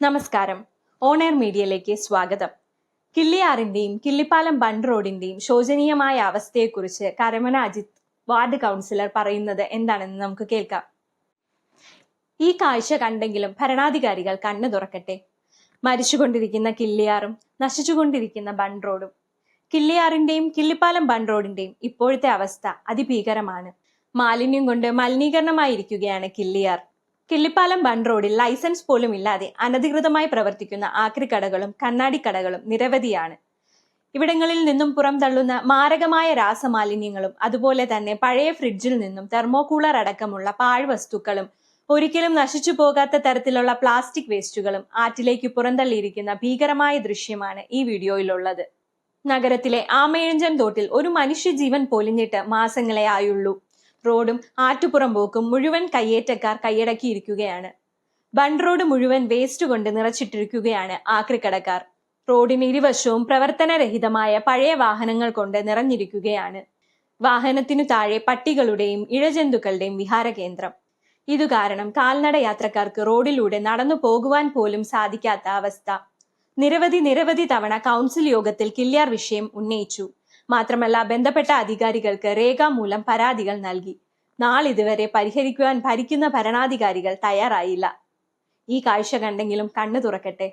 നമസ്കാരം. On air മീഡിയയിലേക്ക് സ്വാഗതം. കിള്ളിയാറിന്റെയും കിള്ളിപ്പാലം ബണ്ട് റോഡിന്റെയും ശോചനീയമായ അവസ്ഥയെക്കുറിച്ച് കരമന അജിത് വാർഡ് കൗൺസിലർ പറയുന്നത് എന്താണെന്ന് നമുക്ക് കേൾക്കാം. ഈ കാഴ്ച കണ്ടെങ്കിലും ഭരണാധികാരികൾ കണ്ണു തുറക്കട്ടെ. മരിച്ചുകൊണ്ടിരിക്കുന്ന കിള്ളിയാറും നശിച്ചുകൊണ്ടിരിക്കുന്ന ബണ്ട് റോഡും. കിള്ളിയാറിന്റെയും കിള്ളിപ്പാലം ബണ്ട് റോഡിന്റെയും ഇപ്പോഴത്തെ അവസ്ഥ അതിഭീകരമാണ്. മാലിന്യം കൊണ്ട് മലിനീകരണമായിരിക്കുകയാണ് കിള്ളിയാർ. കിള്ളിപ്പാലം ബൺ റോഡിൽ ലൈസൻസ് പോലും ഇല്ലാതെ അനധികൃതമായി പ്രവർത്തിക്കുന്ന ആക്രിക്കടകളും കണ്ണാടിക്കടകളും നിരവധിയാണ്. ഇവിടങ്ങളിൽ നിന്നും പുറംതള്ളുന്ന മാരകമായ രാസമാലിന്യങ്ങളും അതുപോലെ തന്നെ പഴയ ഫ്രിഡ്ജിൽ നിന്നും തെർമോകൂളർ അടക്കമുള്ള പാഴ്വസ്തുക്കളും ഒരിക്കലും നശിച്ചു പോകാത്ത തരത്തിലുള്ള പ്ലാസ്റ്റിക് വേസ്റ്റുകളും ആറ്റിലേക്ക് പുറന്തള്ളിയിരിക്കുന്ന ഭീകരമായ ദൃശ്യമാണ് ഈ വീഡിയോയിലുള്ളത്. നഗരത്തിലെ ആമയഞ്ചൻ തോട്ടിൽ ഒരു മനുഷ്യജീവൻ പൊലിഞ്ഞിട്ട് മാസങ്ങളെ ആയുള്ളൂ. റോഡും ആറ്റുപുറം പോക്കും മുഴുവൻ കയ്യേറ്റക്കാർ കൈയടക്കിയിരിക്കുകയാണ് ബണ്ട് റോഡ് മുഴുവൻ വേസ്റ്റ് കൊണ്ട് നിറച്ചിട്ടിരിക്കുകയാണ് ആക്രിക്കടക്കാർ. റോഡിന് ഇരുവശവും പ്രവർത്തനരഹിതമായ പഴയ വാഹനങ്ങൾ കൊണ്ട് നിറഞ്ഞിരിക്കുകയാണ്. വാഹനത്തിനു താഴെ പട്ടികളുടെയും ഇഴജന്തുക്കളുടെയും വിഹാര കേന്ദ്രം. ഇതു കാരണം കാൽനട യാത്രക്കാർക്ക് റോഡിലൂടെ നടന്നു പോകുവാൻ പോലും സാധിക്കാത്ത അവസ്ഥ. നിരവധി നിരവധി തവണ കൗൺസിൽ യോഗത്തിൽ കില്ലിയാർ വിഷയം ഉന്നയിച്ചു. മാത്രമല്ല ബന്ധപ്പെട്ട അധികാരികൾക്ക് രേഖാമൂലം പരാതികൾ നൽകി. നാളിതുവരെ പരിഹരിക്കുവാൻ ഭരിക്കുന്ന ഭരണാധികാരികൾ തയ്യാറായില്ല. ഈ കാഴ്ച കണ്ടെങ്കിലും കണ്ണു തുറക്കട്ടെ.